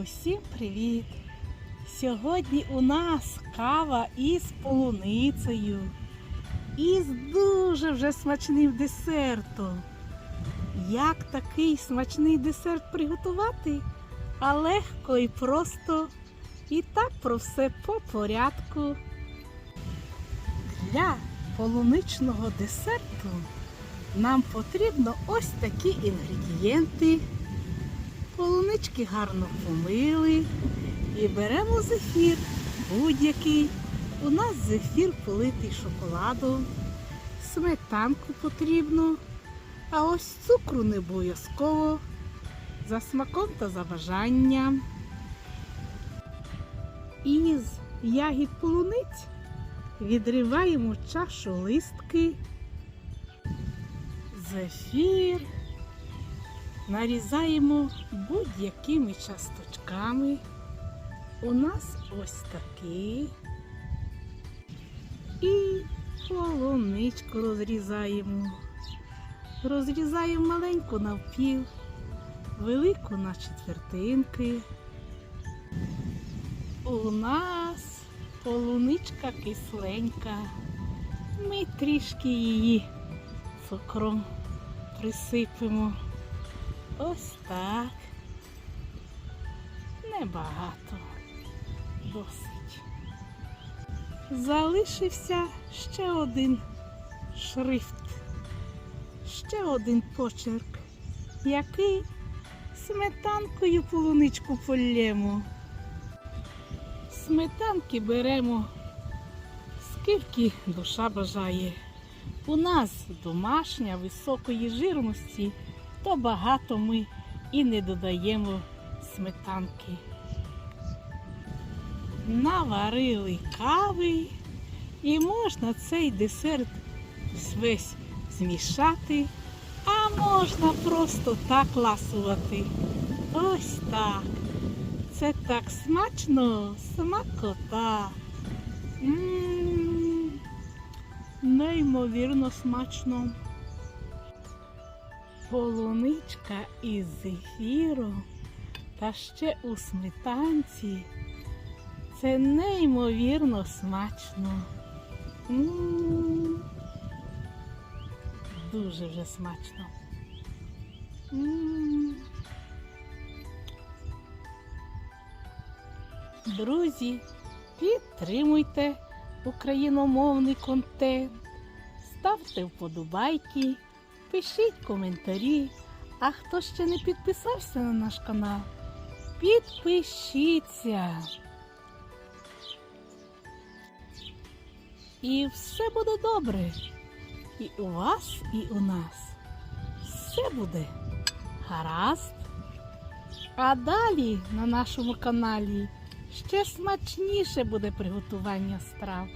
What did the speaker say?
Усім привіт! Сьогодні у нас кава із полуницею і з дуже вже смачним десертом. Як такий смачний десерт приготувати? А легко і просто. І так про все по порядку. Для полуничного десерту нам потрібно ось такі інгредієнти. Полунички гарно помили. І беремо зефір будь-який. У нас зефір политий шоколадом, сметанку потрібно, а ось цукру не обов'язково, за смаком та за бажанням. Із ягід полуниць відриваємо чашу листки, зефір нарізаємо будь-якими часточками. У нас ось такий. І полуничку розрізаємо. Розрізаємо маленьку навпіл, велику на четвертинки. У нас полуничка кисленька. Ми трішки її цукром присипемо. Ось так. Небагато. Досить. Залишився ще один шрифт, ще один почерк, який сметанкою полуничку полємо. Сметанки беремо скільки душа бажає. У нас домашня високої жирності, то багато ми і не додаємо сметанки. Наварили кави і можна цей десерт весь змішати, а можна просто так ласувати. Ось так. Це так смачно, смакота. М, Неймовірно смачно. Полуничка із зефіром та ще у сметанці. Це неймовірно смачно. Дуже вже смачно. Друзі, підтримуйте україномовний контент, ставте вподобайки, пишіть коментарі. А хто ще не підписався на наш канал, підпишіться. І все буде добре. І у вас, і у нас. Все буде гаразд. А далі на нашому каналі ще смачніше буде приготування страв.